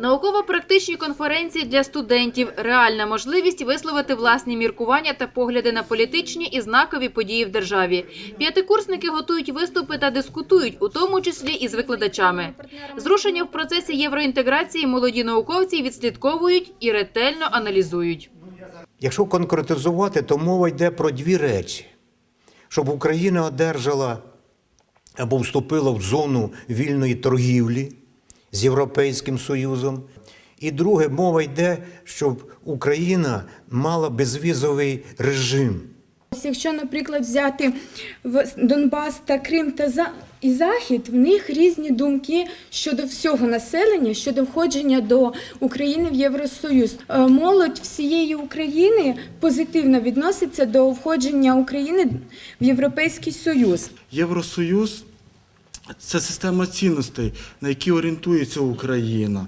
Науково-практичні конференції для студентів реальна можливість висловити власні міркування та погляди на політичні і знакові події в державі. П'ятикурсники готують виступи та дискутують, у тому числі і з викладачами. Зрушення в процесі євроінтеграції молоді науковці відслідковують і ретельно аналізують. Якщо конкретизувати, то мова йде про дві речі: щоб Україна одержала або вступила в зону вільної торгівлі з Європейським Союзом. І друге, мова йде, щоб Україна мала безвізовий режим. Якщо, наприклад, взяти в Донбас та Крим та За- і Захід, в них різні думки щодо всього населення, щодо входження до України в Євросоюз. Е, Молодь всієї України позитивно відноситься до входження України в Європейський Союз. Євросоюз це система цінностей, на які орієнтується Україна.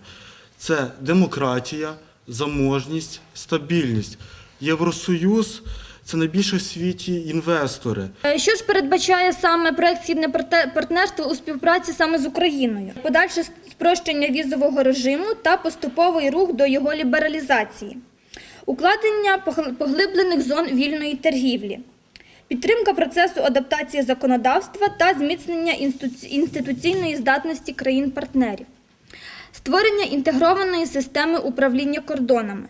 Це демократія, заможність, стабільність. Євросоюз це найбільше в світі інвестори. Е, Що ж передбачає саме проект «Східне партнерство у співпраці саме з Україною? Подальше спрощення візового режиму та поступовий рух до його лібералізації, укладення поглиблених зон вільної торгівлі, підтримка процесу адаптації законодавства та зміцнення інституційної здатності країн-партнерів, створення інтегрованої системи управління кордонами.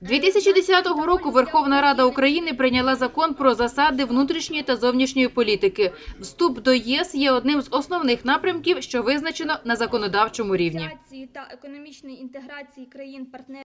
2010 року Верховна Рада України прийняла закон про засади внутрішньої та зовнішньої політики. Вступ до ЄС є одним з основних напрямків, що визначено на законодавчому рівні. та економічної інтеграції країн-партнерів